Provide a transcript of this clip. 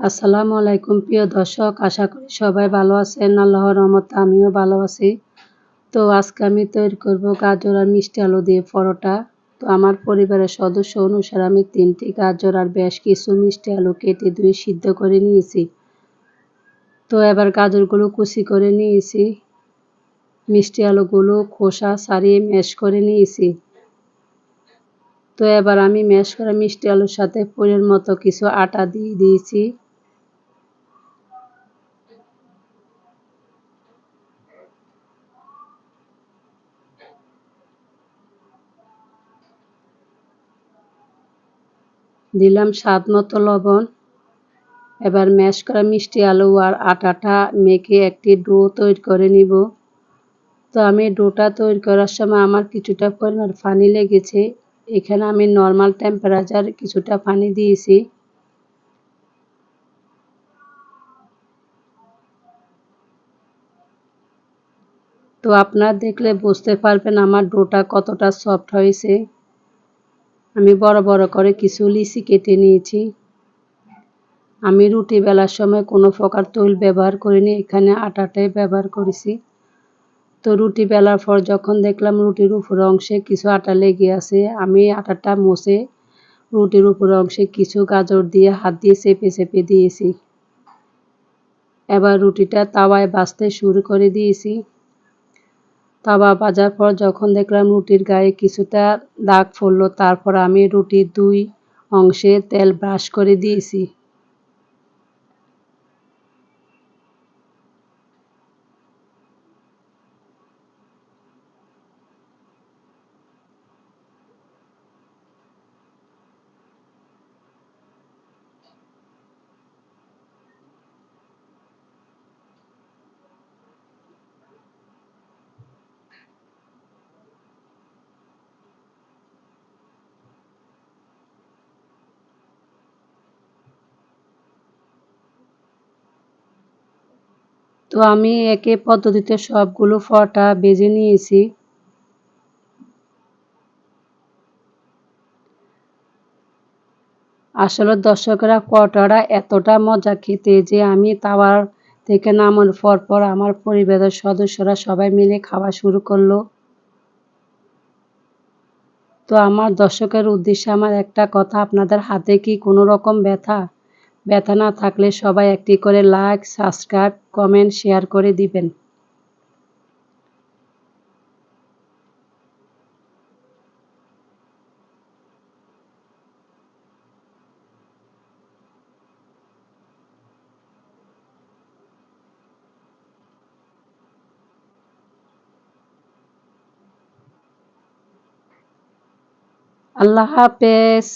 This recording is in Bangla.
আসসালামু আলাইকুম, প্রিয় দর্শক। আশা করি সবাই ভালো আছেন। আল্লাহর রহমতে আমিও ভালো আছি। তো আজকে আমি তৈরি করব গাজর আর মিষ্টি আলু দিয়ে পরোটা। তো আমার পরিবারের সদস্য অনুসারে আমি তিনটি গাজর আর বেশ কিছু মিষ্টি আলু কেটে ধুয়ে সিদ্ধ করে নিয়েছি। তো এবার গাজরগুলো কুচি করে নিয়েছি। মিষ্টি আলুগুলো খোসা ছাড়িয়ে ম্যাশ করে নিয়েছি। তো এবার আমি ম্যাশ করা মিষ্টি আলুর সাথে পরের মতো কিছু আটা দিয়ে দিয়েছি। দিলাম স্বাদ মতো লবণ। এবার ম্যাশ করা মিষ্টি আলু আর আটাটা মেখে একটি ডো তৈরি করে নিব। তো আমি ডোটা তৈরি করার সময় আমার কিছুটা পরিমাণ পানি লেগেছে। এখানে আমি নর্মাল টেম্পারেচার কিছুটা পানি দিয়েছি। তো আপনারা দেখলে বুঝতে পারবেন আমার ডোটা কতটা সফট হয়েছে। আমি বড় বড় করে কিছু লিচি কেটে নিয়েছি। আমি রুটি বেলার সময় কোনো প্রকার তৈল ব্যবহার করিনি, এখানে আটাটাই ব্যবহার করেছি। তো রুটি বেলার পর যখন দেখলাম রুটির উপর অংশে কিছু আটা লেগে আছে, আমি আটাটা মুছে রুটির উপর অংশে কিছু গাজর দিয়ে হাত দিয়ে চেপে চেপে দিয়েছি। এবার রুটিটা তাওয়ায় বাঁচতে শুরু করে দিয়েছি। তাওয়া বাজার পর যখন দেখলাম রুটির গায়ে কিছুটা দাগ পড়ল, তারপর আমি রুটির দুই অংশে তেল ব্রাশ করে দিয়েছি। তো আমি একে পদ্ধতিতে সবগুলো ফটা বেজে নিয়েছি। আসলে দর্শকরা পরোটাটা এতটা মজা খেতে যে আমি তাওয়ার থেকে নামানোর পর পর আমার পরিবারের সদস্যরা সবাই মিলে খাওয়া শুরু করল। তো আমার দর্শকের উদ্দেশ্যে আমার একটা কথা, আপনাদের হাতে কি কোনো রকম ব্যথা? ব্যথা না থাকলে সবাই একটি করে লাইক সাবস্ক্রাইব কমেন্ট শেয়ার করে দিবেন। আল্লাহ হাফেজ।